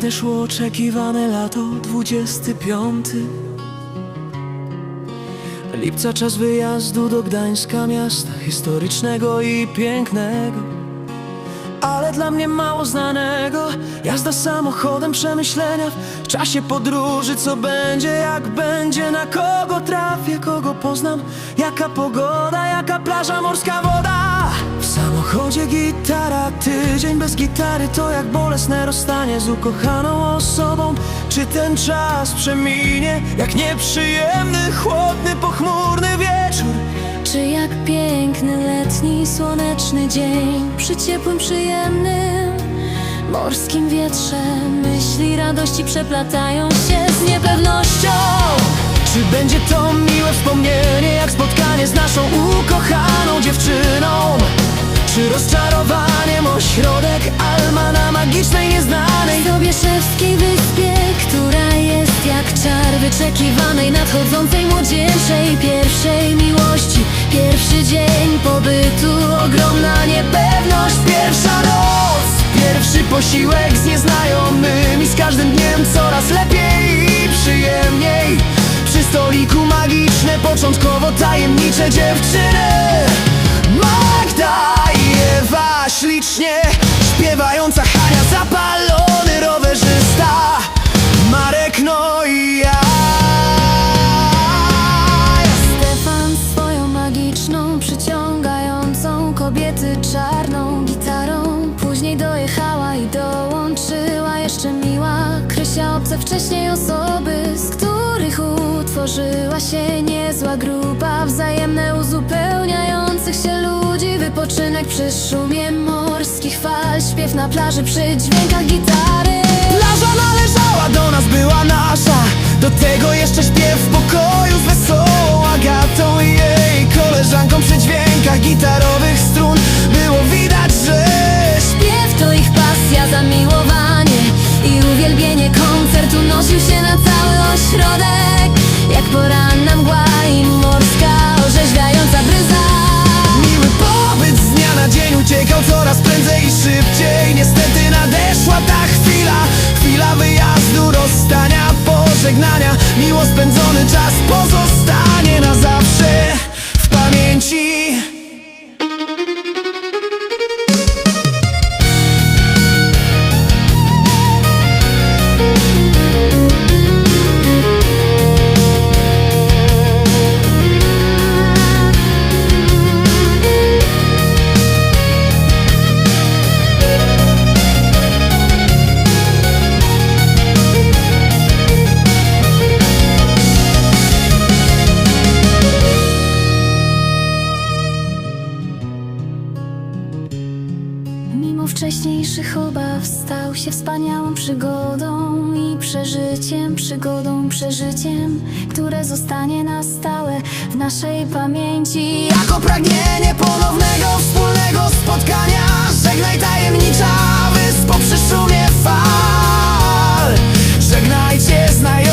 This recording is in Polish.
Nadeszło oczekiwane lato 25 Lipca czas wyjazdu do Gdańska Miasta historycznego i pięknego. Ale dla mnie mało znanego Jazda samochodem przemyślenia W czasie podróży co będzie jak będzie Na kogo trafię, kogo poznam Jaka pogoda, jaka plaża, morska woda samochodzie gitara, tydzień bez gitary To jak bolesne rozstanie z ukochaną osobą. Czy ten czas przeminie Jak nieprzyjemny, chłodny, pochmurny wieczór? Czy jak piękny letni słoneczny dzień Przy ciepłym, przyjemnym morskim wietrze? Myśli radości przeplatają się z niepewnością. Czy będzie to miłe wspomnienie Jak spotkanie z naszą ukochaną dziewczyną Czy rozczarowaniem ośrodek Alma na magicznej nieznanej. Sobieszewskiej wyspie, która jest jak czar Wyczekiwanej, nadchodzącej młodzieńczej Pierwszej miłości, pierwszy dzień pobytu Ogromna niepewność, Pierwsza noc, pierwszy posiłek z nieznajomymi Z każdym dniem coraz lepiej i przyjemniej. Przy stoliku magiczne, początkowo tajemnicze dziewczyny zapalony rowerzysta Marek, no i ja. Stefan swoją magiczną, przyciągającą kobiety czarną gitarą. Później dojechała i dołączyła jeszcze miła Krysia obce wcześniej osoby, z których utworzyła się niezła grupa Wzajemne uzupełniających się ludzi Wypoczynek przy szumie morskich fal Śpiew na plaży przy dźwiękach gitary. Plaża należała do nas, była nasza. Do tego jeszcze śpiew w pokoju z wesołą Agatą i jej koleżanką Przy dźwiękach gitarowych strun. Było widać, że Śpiew to ich pasja, zamiłowanie i uwielbienie. Koncert unosił się na cały ośrodek. Jak poranna mgła i morska orzeźwiająca bryza szybciej. Niestety nadeszła ta chwila. Chwila wyjazdu, rozstania, pożegnania wcześniejszych obaw stał się wspaniałą przygodą i przeżyciem, przygodą, przeżyciem, które zostanie na stałe w naszej pamięci. Jako pragnienie ponownego wspólnego spotkania Żegnaj tajemnicza wyspo przy szumie fal Żegnajcie znajomi